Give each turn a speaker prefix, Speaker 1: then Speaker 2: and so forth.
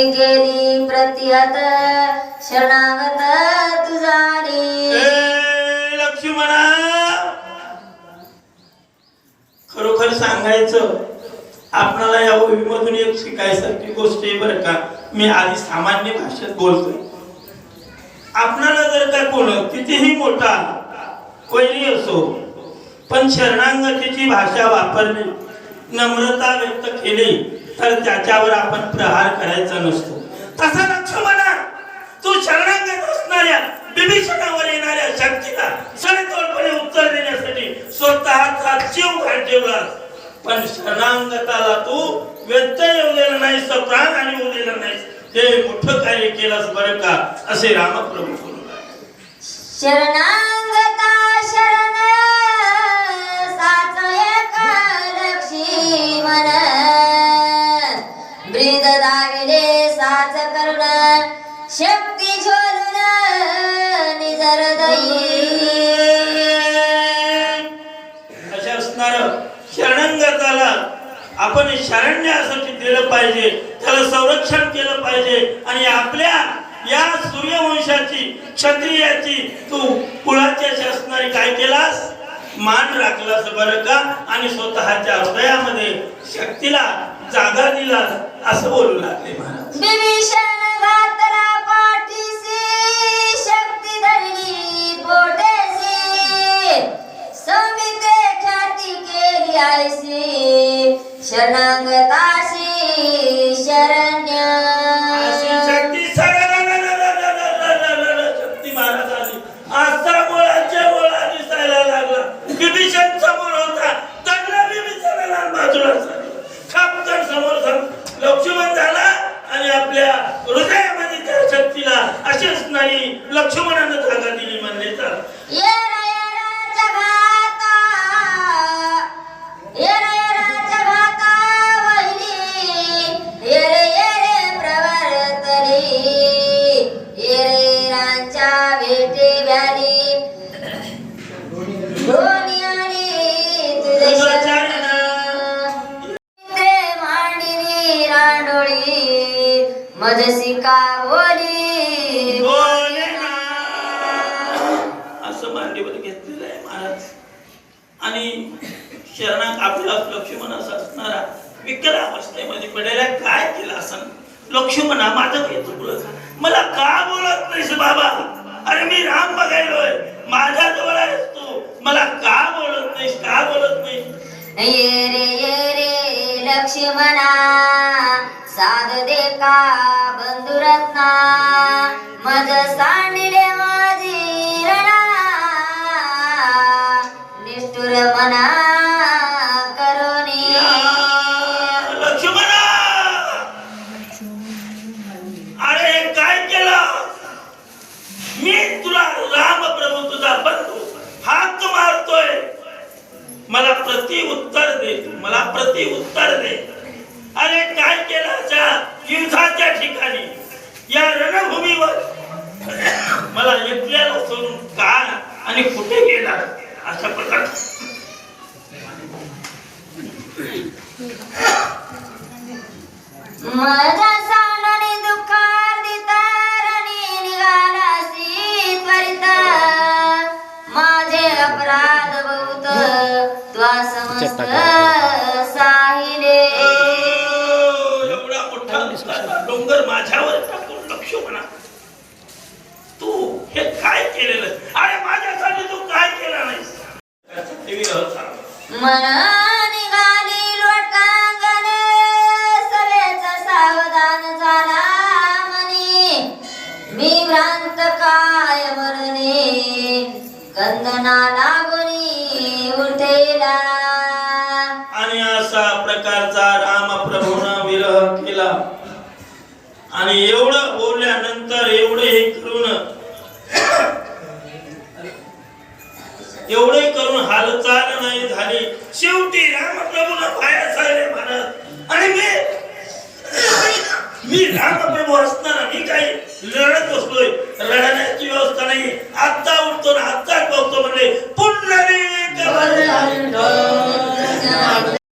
Speaker 1: शक्ती केली प्रतिहत शरणागत तुझारी
Speaker 2: लक्ष्मणा खरोखर सांगायचं आपणाला या ओवीमधून एक शिकायसारखी गोष्ट आहे बरं का. मी आधी सामान्य भाषेत बोलतोय. आपणाला जर का कोण कितीही मोठा कोणी असो पण शरणांगतीची भाषा वापरली नम्रता व्यक्त केली तर त्याच्यावर आपण प्रहार करायचा नसतो. तसा लक्ष्मणा तू शरणांगत असणाऱ्या विभीषणावर येणाऱ्या शक्तीला सडेतोडपणे उत्तर देण्यासाठी स्वतःचा जीव घाट ठेवलास पण शरणांगताला तू व्यत्यय येऊ दिला नाहीस प्राण आणि येऊ दिला नाहीस. हे मोठं कार्य केलंस बरं का असे रामप्रभू बोलू
Speaker 1: शरणांगता शरण शक्ती झोलून निजर
Speaker 2: अशा असणार शरणांगताला आपण शरण्यासाठी दिलं पाहिजे त्याला संरक्षण केलं पाहिजे आणि आपल्या या सूर्यवंशाची क्षत्रियाची तू कुळाची अशी असणारी काय केलास? मान राखलास बरं का? आणि स्वतःच्या हृदयामध्ये शक्तीला जागा दिलास असं बोलू लागले महाराज.
Speaker 1: केली आयसी त्यांच्या भेटे व्याली दोन्ही आली तुझे बोली।
Speaker 2: असं मांडीवर घेतलेलं आहे महाराज. आणि शरणात आपला लक्ष्मण असा असणारा विकल अवस्थेमध्ये पडेला काय केलं असं लक्ष्मणा माझं घेतो चुकलं मला का बोलत नाहीस बाबा? अरे मी राम बघायलोय. माझ्या जवळ आहेस तू. मला का बोलत नाहीस? का बोलत नाही
Speaker 1: ये रे ये रे लक्ष्मणा. साध दे का बंधुरत्ना. मज सांडले माझी रणा निष्ठुर मना.
Speaker 2: प्रति उत्तर दे. तू मला प्रति उत्तर दे. अरे काय केलं अशा युद्धाच्या ठिकाणी. या रणभूमीवर. मला एकल्याला सोडून का आणि कुठे गेला? अशा प्रकार.
Speaker 1: माझा
Speaker 2: डोंगर माझ्यावर टाकून लक्ष म्हणा. तू हे काय केलेलं? अरे माझ्यासाठी तू काय केलं नाहीस देवी रहसा.
Speaker 1: मन
Speaker 2: आणि एवढं बोलल्यानंतर एवढं हे करून एवढे करून हालचाल नाही झाली. शेवटी रामप्रभूला पाया चालले महाराज आणि मी मी रामप्रभू असताना मी काही